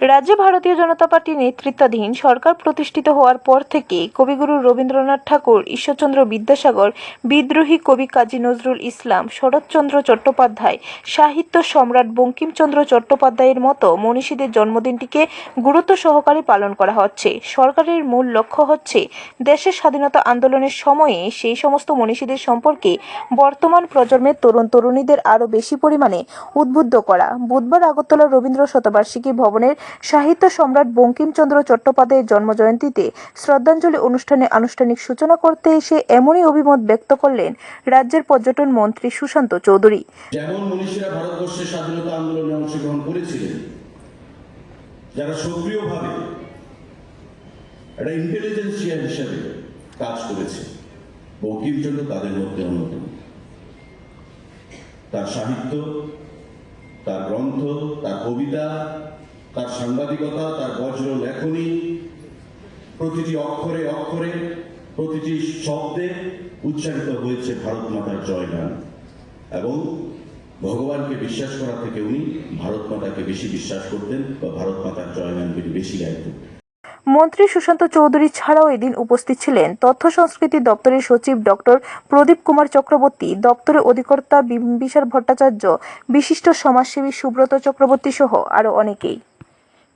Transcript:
রাজ্যে ভারতীয় জনতা পার্টি নেতৃত্বাধীন সরকার প্রতিষ্ঠিত হওয়ার পর থেকে কবিগুরু রবীন্দ্রনাথ ঠাকুর, ঈশ্বরচন্দ্র বিদ্যাসাগর, বিদ্রোহী কবি কাজী নজরুল ইসলাম, শরৎচন্দ্র চট্টোপাধ্যায়, সাহিত্য সম্রাট বঙ্কিমচন্দ্র চট্টোপাধ্যায়ের মতো মনীষীদের জন্মদিনটিকে গুরুত্ব সহকারে পালন করা হচ্ছে। সরকারের মূল লক্ষ্য হচ্ছে দেশের স্বাধীনতা আন্দোলনের সময়ে সেই সমস্ত মনীষীদের সম্পর্কে বর্তমান প্রজন্মের তরুণ তরুণীদের আরও বেশি পরিমাণে উদ্বুদ্ধ করা। বুধবার আগরতলা রবীন্দ্র শতবার্ষিকী ভবনের সাহিত্য সম্রাট বঙ্কিমচন্দ্র চট্টোপাধ্যায়ের জন্মজয়ন্তীতে শ্রদ্ধাঞ্জলি অনুষ্ঠানে আনুষ্ঠানিক সূচনা করতে এসে এমনই অভিমত ব্যক্ত করলেন রাজ্যের পর্যটন মন্ত্রী সুশান্ত চৌধুরী। যেমন মনীষীরা ভারতবর্ষের স্বাধীনতা আন্দোলনে অংশগ্রহণ করেছিলেন, যারা সক্রিয়ভাবে একটা ইন্টেলিজেন্সিয়া হিসেবে কাজ করেছে, বঙ্কিমচন্দ্র তাদের মধ্যে অন্যতম। তার সাহিত্য, তার গ্রন্থ, তার কবিতা তার সাংবাদিকতা, তার বজ্র লেখনী প্রতিটি অক্ষরে অক্ষরে, প্রতিটি শব্দে উচ্চারিত হয়েছে ভারত মাতার জয়গান। এবং ভগবানকে বিশ্বাস করা থেকে উনি ভারত মাতাকে বেশি বিশ্বাস করতেন বা ভারত মাতার জয়গান তিনি বেশি গাইতেন মন্ত্রী সুশান্ত চৌধুরী ছাড়াও এদিন উপস্থিত ছিলেন তথ্য সংস্কৃতি দপ্তরের সচিব ডক্টর প্রদীপ কুমার চক্রবর্তী, দপ্তরের অধিকর্তা বিম্বিসার ভট্টাচার্য, বিশিষ্ট সমাজসেবী সুব্রত চক্রবর্তী সহ আরও অনেকেই।